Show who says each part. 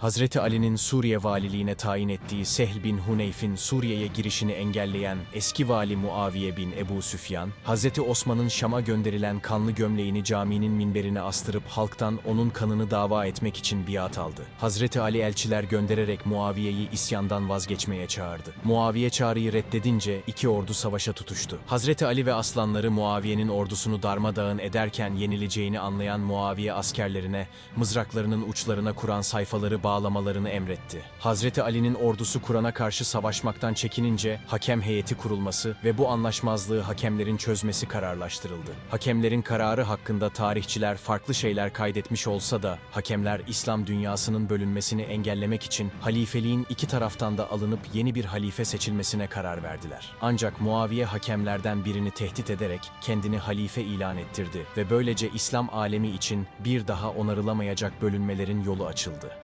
Speaker 1: Hazreti Ali'nin Suriye valiliğine tayin ettiği Sehl bin Huneyf'in Suriye'ye girişini engelleyen eski vali Muaviye bin Ebu Süfyan, Hazreti Osman'ın Şam'a gönderilen kanlı gömleğini caminin minberine astırıp halktan onun kanını dava etmek için biat aldı. Hazreti Ali elçiler göndererek Muaviye'yi isyandan vazgeçmeye çağırdı. Muaviye çağrıyı reddedince iki ordu savaşa tutuştu. Hazreti Ali ve aslanları Muaviye'nin ordusunu darmadağın ederken yenileceğini anlayan Muaviye askerlerine mızraklarının uçlarına kuran sayfaları bağlamalarını emretti. Hazreti Ali'nin ordusu Kur'an'a karşı savaşmaktan çekinince hakem heyeti kurulması ve bu anlaşmazlığı hakemlerin çözmesi kararlaştırıldı. Hakemlerin kararı hakkında tarihçiler farklı şeyler kaydetmiş olsa da hakemler İslam dünyasının bölünmesini engellemek için halifeliğin iki taraftan da alınıp yeni bir halife seçilmesine karar verdiler. Ancak Muaviye hakemlerden birini tehdit ederek kendini halife ilan ettirdi ve böylece İslam alemi için bir daha onarılamayacak bölünmelerin yolu açıldı.